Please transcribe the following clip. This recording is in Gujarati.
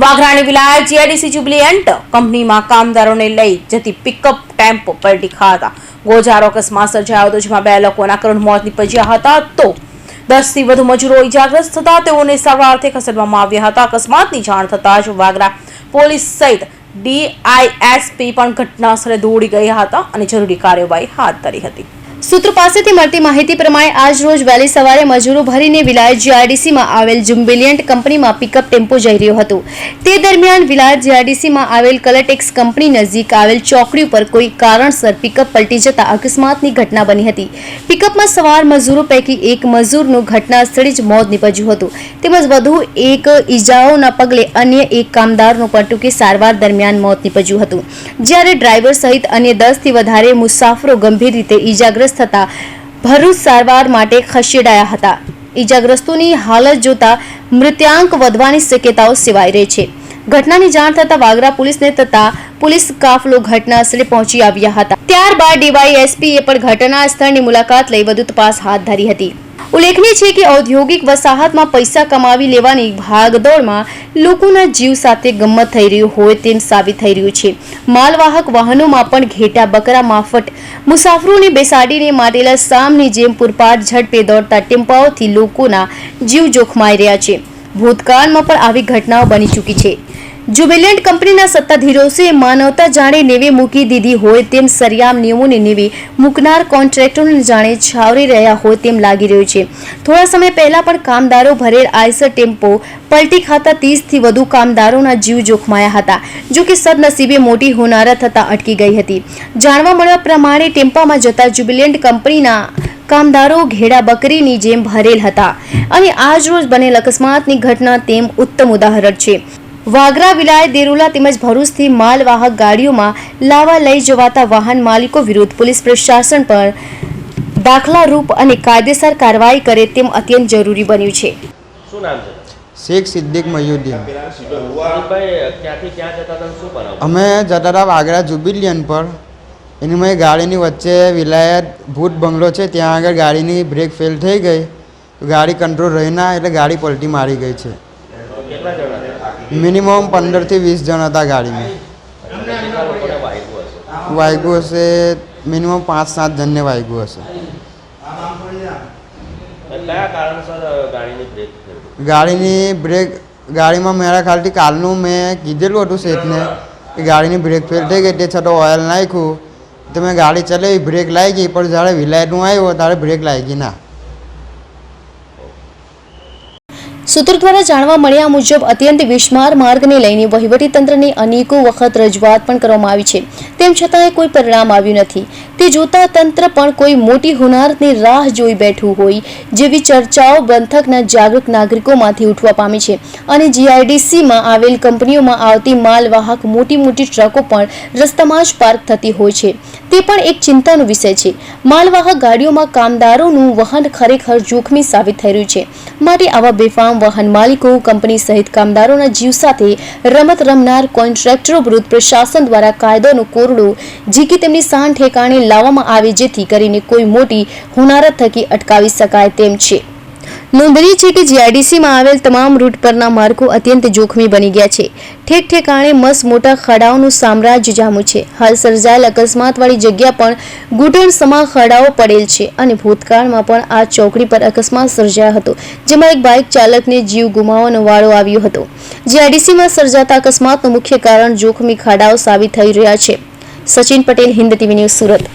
વાઘરાણી વિલાય જીઆઈડીસી જુબલીએન્ટ કંપનીમાં કામદારોને લઈ જતી પિકઅપ ટેમ્પો પલટી ખાતા. ગોજારો અકસ્માત સર્જાયો હતો, જેમાં બે લોકોના કરુણ મોત નીપજ્યા હતા. તો દસથી વધુ મજૂરો ઇજાગ્રસ્ત થતા, તેઓને સારવારથી ખસેડવામાં આવ્યા હતા. અકસ્માતની જાણ થતાં જ વાગરા પોલીસ સહિત ડીઆઈએસપી પણ ઘટના સ્થળે દોડી ગયા હતા અને જરૂરી કાર્યવાહી હાથ ધરી હતી. સૂત્રો પાસેથી મળતી માહિતી પ્રમાણે આજ રોજ વહેલી સવારે મજૂરો ભરીને વિલાયત જીઆરડીસીમાં આવેલ જુમ્બિલિયન્ટ કંપનીમાં પિકઅપ ટેમ્પો જઈ રહ્યો હતો. તે દરમિયાન વિલાયત જીઆરડીસીમાં આવેલ કલટેક્સ કંપની નજીક આવેલ ચોકડી ઉપર કોઈ કારણસર પિકઅપ પલટી જતા અકસ્માતની ઘટના બની હતી. પિકઅપમાં સવાર મજૂરો પૈકી એક મજૂરનું ઘટના સ્થળે જ મોત નીપજ્યું હતું. તેમજ વધુ એક ઈજાઓના પગલે અન્ય એક કામદારનું પણ ટૂંકી સારવાર દરમિયાન મોત નીપજ્યું હતું. જ્યારે ડ્રાઈવર સહિત અન્ય દસથી વધારે મુસાફરો ગંભીર રીતે ઈજાગ્રસ્ત થતા ભરૂચ સારવાર માટે ખસેડાયા હતા. ઇજાગ્રસ્તોની હાલત જોતા મૃત્યાંક વધવાની શક્યતાઓ સેવાઈ રહી છે. ઘટનાની જાણ થતાં વાગરા પોલીસને થતા પોલીસ કાફલો ઘટના સ્થળે પહોંચી આવ્યા હતા. ત્યારબાદ ડીવાયએસપીએ પણ ઘટના સ્થળની મુલાકાત લઈ વધુ તપાસ હાથ ધરી હતી. ઉલ્લેખનીય છે કે ઔદ્યોગિક વસાહતમાં પૈસા કમાવી લેવાની ભાગદોડમાં લોકોના જીવ સાથે ગમત થઈ રહ્યું હોય તેમ સાબિત થઈ રહ્યું છે. માલવાહક વાહનોમાં પણ ઘેટા બકરા માફટ મુસાફરોને બેસાડીને મારેલા સામની જેમ પૂરપાટ ઝડપે દોડતા ટેમ્પાઓથી લોકોના જીવ જોખમાઈ રહ્યા છે. ભૂતકાળમાં પણ આવી ઘટનાઓ બની ચૂકી છે. જુબિલન્ટ કંપનીના સત્તાધીરોએ માનવતા જાણે નેવી મૂકી દીધી હોય તેમ સરિયામ નિયમોને નેવી મૂકનાર કોન્ટ્રાક્ટરોને જાણે છાવરી રહ્યા હોય તેમ લાગી રહ્યું છે. થોડા સમય પહેલા પણ કામદારો ભરેલ આઈસર ટેમ્પો પલટી ખાતા ત્રીસથી વધુ કામદારોના જીવ જોખમાયા હતા, જો કે સદનસીબે મોટી હોનારા થતાં અટકી ગઈ હતી. જાણવા મળ્યા પ્રમાણે ટેમ્પામાં જતા જુબિલન્ટ કંપનીના કામદારો ઘેડા બકરીની જેમ ભરેલ હતા અને આજ રોજ બનેલ અકસ્માતની ઘટના તેમ ઉત્તમ ઉદાહરણ છે. વાગરા વિલાય દેરુલા તેમજ ભરૂચથી માલવાહક ગાડીઓમાં લાવા લઈ જવાતા વાહન માલિકો વિરુદ્ધ પોલીસ પ્રશાસન પર દાખલારૂપ અને કાયદેસર કાર્યવાહી કરે તેમ અત્યંત જરૂરી બન્યું છે. શું નામ છે? શેખ સિદ્દીક મયુદ્દીન અમે જતા હતા વાગરા જુબિલિયન પર. એની મેં ગાડીની વચ્ચે વિલાયત ભૂત બંગલો છે ત્યાં આગળ ગાડીની બ્રેક ફેલ થઈ ગઈ. ગાડી કંટ્રોલ રહી ના એટલે ગાડી પલટી મારી ગઈ છે. મિનિમમ પંદરથી વીસ જણ હતા ગાડીમાં. વાગ્યું હશે મિનિમમ પાંચ સાત જણને વાગ્યું હશે. ગાડીની બ્રેક ગાડીમાં મારા ખ્યાલથી કાલનું મેં કીધેલું હતું શેઠને કે ગાડીની બ્રેક ફેલ થઈ ગઈ તે છતાં ઓઇલ નાખ્યું. તો મેં ગાડી ચલાવી બ્રેક લાગી ગઈ પણ જ્યારે વિલાયટનું આવ્યો ત્યારે બ્રેક લાગી ના. સૂત્રો દ્વારા જાણવા મળ્યા મુજબ અત્યંત વિસ્માર માર્ગને લઈને વહીવટીતંત્રને અનેકો વખત રજૂઆત પણ કરવામાં આવી છે. તેમ છતાંય કોઈ પરિણામ આવ્યું નથી. તે જોતા તંત્ર પણ કોઈ મોટી હુનારની રાહ જોઈ બેઠું હોય જેવી ચર્ચાઓ બંથકના જાગૃત નાગરિકોમાંથી ઉઠવા પામી છે. અને જીઆઈડીસીમાં આવેલ કંપનીઓમાં આવતી માલવાહક મોટી મોટી ટ્રકો પણ રસ્તામાં જ પાર્ક થતી હોય છે. તે પણ એક ચિંતાનો વિષય છે. માલવાહક ગાડીઓમાં કામદારોનું વહન ખરેખર જોખમી સાબિત થઈ રહ્યું છે. માટે આવા બેફામ વાહન માલિકો, કંપની સહિત કામદારોના જીવ સાથે રમત રમનાર કોન્ટ્રાક્ટરો વિરુદ્ધ પ્રશાસન દ્વારા કાયદોનું કોરડું ઝીકી તેમની સાન ઠેકાણે લાવવામાં આવે જેથી કરીને કોઈ મોટી હુનારત થકી અટકાવી શકાય તેમ છે. નોંધનીય છે કે જીઆઈડીસીમાં આવેલ તમામ રૂટ પરના માર્ગો અત્યંત જોખમી બની ગયા છે. ઠેક ઠેકાણે મસ મોટા ખાડાઓનું સામ્રાજ્ય જામ્યું છે. હાલ સર્જાયેલ અકસ્માતવાળી જગ્યા પણ ઘૂંટણ સમા ખાડાઓ પડેલ છે અને ભૂતકાળમાં પણ આ ચોકડી પર અકસ્માત સર્જાયો હતો, જેમાં એક બાઇક ચાલકને જીવ ગુમાવવાનો વાળો આવ્યો હતો. જીઆઈડીસીમાં સર્જાતા અકસ્માતનું મુખ્ય કારણ જોખમી ખાડાઓ સાબિત થઈ રહ્યા છે. Sachin Patel, Hind TV news Surat.